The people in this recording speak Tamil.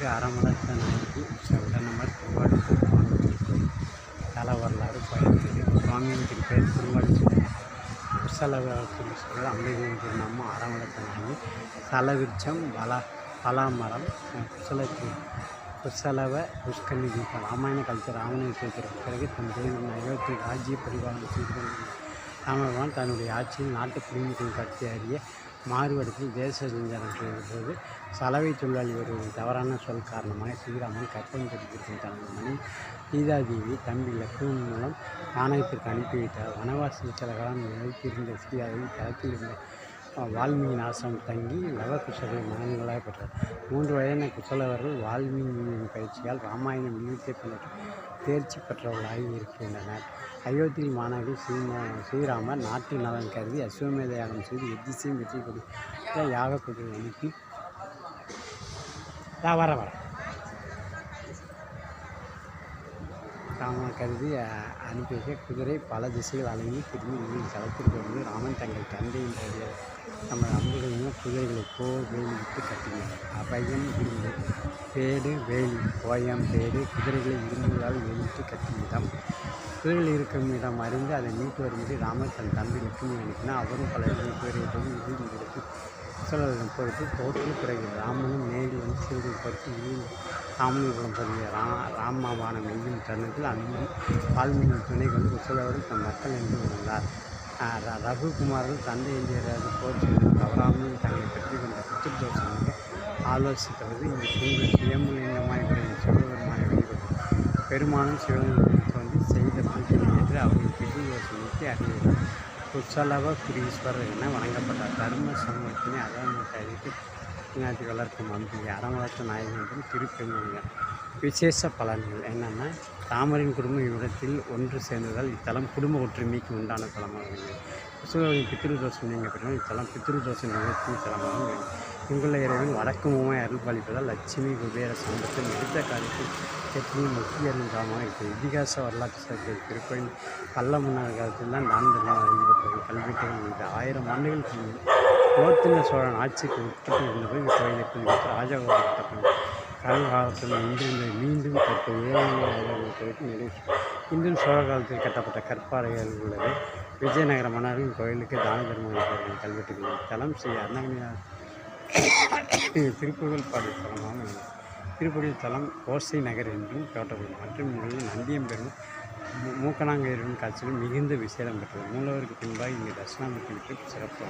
அருள்மிகு அறமலர்த்த நாயகி உடனமர் திருவாடி தல வரலாறு பயன்படுது சுவாமியின் திருப்பெயர் திருவாடி குசலத்தில் சொல்கிற அம்பிகையின் திருநாமம் அறமலர்த்த சலவிருச்சம் வள பலாமரம் குசலத்தில் குசலவ புஷ்கரணி தீபம் ராமாயண கல்ச்சர் ராமனை சேர்க்கிற பிறகு தன் தேவியின் அயோத்தி ராஜ்ய பரிபாலனை செய்து கொண்டிருந்தார். ராமபகவான் தன்னுடைய ஆட்சியில் நாட்டு குடிமக்கள் கட்சி அறிய மாறுவடத்தில் தேச சஞ்சாரம் செய்தபோது சலவை தொழிலாளி ஒருவரின் தவறான சொல் காரணமாக ஸ்ரீராமன் கற்பம் தெரிவித்திருக்கும் தனது மணி சீதாதேவி தம்பி லக்ஷ்மன் மூலம் வானகத்திற்கு அனுப்பிவிட்டார் வனவாசல் சில காலம் நிலைத்திருந்த சீதாதேவி தளத்தில் இருந்த வால்மீகி ஆசிரமம் தங்கி லவகுஷரை மகன்களாக பெற்றார். மூன்று வயதான குசலவர்கள் வால்மீகியின் பயிற்சியால் ராமாயணம் விழுத்தை பின்பற்ற தேர்ச்சி பெற்றவர்களாகி இருக்கின்றனர். அயோத்தியில் மாணவி ஸ்ரீமா ஸ்ரீராமர் நாட்டு நலன் கருதி அஸ்வமேத யாகம் செய்து எத்திசையும் வெற்றி கொடுத்த யாக குதிரை அனுப்பி நான் வர வர. ராம கருதி அஹ், அனுப்பி வைக்க குதிரை பல திசைகள் அலங்கி திரும்பி வீடு களத்திற்கு வந்து ராமன் தங்கள் தந்தையினுடைய நம்ம அம்புகளையும் குதிரைகளை போ வேலி விட்டு கட்டினார். அபயம் இரும்பு பேடு வேலி கோயம் பேடு குதிரைகளை இரும்புகளால் வெளியிட்டு கட்டும் இடம். குதிரைகள் இருக்கும் இடம் அறிந்து அதை மீட்டு வரும்படி ராமர் தன் தம்பி லட்சுமி அனுப்பினார். அவரும் பல இடங்களில் குதிரையை போய் இறுதி எடுத்து பொறுத்து தோற்று பிறகு ராமனும் நேரில் வந்து சிறிது பற்றி இழிந்து ராமனிபுரம் ரா ராமபானம் எங்கும் தருணத்தில் அன்பு வால்மீகி துணை கொண்டு குசலவரும் தன் மக்கள் என்று உணர்ந்தார். ஆஹ் ர- தந்தை என்கிறார் போர் தவறாமல் தங்களை பற்றி கொண்ட பித்திருதோஷமாக ஆலோசித்தது இந்த சூழ்நிலை சுயமுலிங்கமாய் விளைந்த சிவபெருமானை வழிபட்டு பெருமானும் சிவலிங்கத்தில் தோன்றி செய்த பூஜை என்று அவர்கள் பித்திருதோஷம் நீக்கி அறிவித்தார் குசலவ குரீஸ்வரர் என வணங்கப்பட்டார். தர்ம சமூகத்தினை அகமத்தை ஆயிரத்தி ஞாத்தி வளர்க்கும் அறம் வளர்த்த நாயகன் என்றும் திருப்பெருமைகள் விசேஷ பலன்கள் என்னென்னா தாமரின் குடும்பம் இவ்விடத்தில் ஒன்று சேர்ந்ததால் இத்தலம் குடும்ப ஒற்றுமைக்கு உண்டான தலமாகும் உள்ளது குசலவரின் பித்ருதோஷம் நீங்க பெற்றால் இத்தலம் பித்ருதோஷம் நிகழ்ச்சி தலமாக இங்குள்ள இறைவன் வடக்கு மூவாய் அருள் பாலிப்பதால் லட்சுமி குபேர சம்பத்தில் எடுத்த காலத்தில் எத்தனையும் முக்கிய அருள்காலமாக இருக்குது இதிகாச வரலாற்று சிறப்பு திருக்கோயில் பல்ல முன்னாள் காலத்தில் தான் நான் அறிவிக்கப்பட்டது. கல்வெட்டுகள் உள்ளது. ஆயிரம் ஆண்டுகளுக்கு குலோத்துங்க சோழன் ஆட்சிக்கு உட்பட்டு இருந்தபோது இந்த கோயிலை புதுப்பித்து ராஜகோபுரம் கட்டப்பட்டது கடல் காலத்தில் இன்றிருந்த மீண்டும் தற்போது ஏழாயிரம் கோயிலுக்கு நிறைவு இன்றும் சோழ காலத்தில் கட்டப்பட்ட கற்பாறைகள் உள்ளது. விஜயநகர மன்னரின் கோயிலுக்கு தான தர்மங்கள் கல்வெட்டுகள் தலம் ஸ்ரீ அருணகிரிநாத திருப்புகழ் பாடல் தலமாக உள்ளது திருப்பதி தலம் ஓசை நகர் என்றும் காட்டப்படும் மற்றும் நந்தியம் பெரும் மூ- காட்சியில் மிகுந்த விசேடம் பெற்றது. மூலவருக்கு பின்பாக இங்கே தட்சிணாமூர்த்தி சிறப்பு